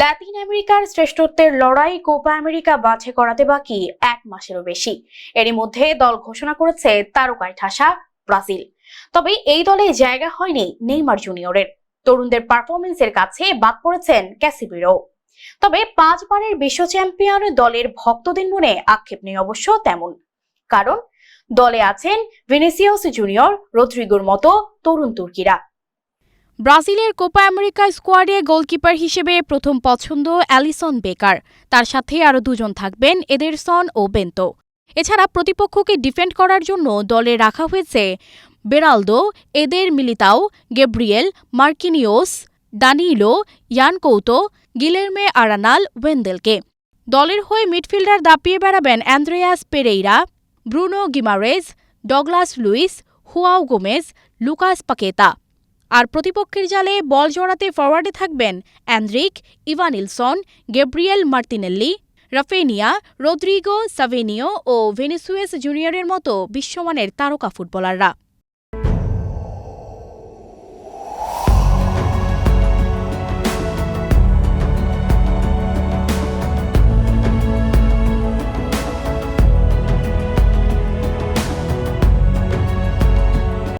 লাতিন আমেরিকার শ্রেষ্ঠত্বের লড়াই কোপা আমেরিকা বাছে করাতে বাকি এক মাসেরও বেশি। এরই মধ্যে দল ঘোষণা করেছে তারকায় ঠাসা ব্রাজিল। তবে এই দলে জায়গা হয়নি নেইমার জুনিয়রের। তরুণদের পারফরমেন্সের কাছে বাদ পড়েছেন ক্যাসিবিরো। তবে পাঁচবারের বিশ্ব চ্যাম্পিয়ন দলের ভক্তদের মনে আক্ষেপ নেই অবশ্য তেমন। কারণ দলে আছেন ভিনিসিয়াস জুনিয়র, রদ্রিগোর মতো তরুণ তুর্কিরা। ব্রাজিলের কোপা আমেরিকা স্কোয়াডে গোলকিপার হিসেবে প্রথম পছন্দ অ্যালিসন বেকার। তার সাথে আরও দুজন থাকবেন এদেরসন ও বেন্তো। এছাড়া প্রতিপক্ষকে ডিফেন্ড করার জন্য দলে রাখা হয়েছে বেরালদো, এদের Militao, Gabriel, Marquinhos Danilo Yan Couto, Guilherme Arana, ওয়েন্দেলকে। দলের হয়ে মিডফিল্ডার দাপিয়ে বেড়াবেন Andreas Pereira, Bruno Guimaraes, Douglas Luiz, Joao Gomes, Lucas Paqueta. আর প্রতিপক্ষের জালে বল জড়াতে ফরওয়ার্ডে থাকবেন Endrick Evanilson, Gabriel Martinelli, Raphinha, Rodrygo Savinho ও ভেনিসুয়েস জুনিয়রের মতো বিশ্বমানের তারকা ফুটবলাররা।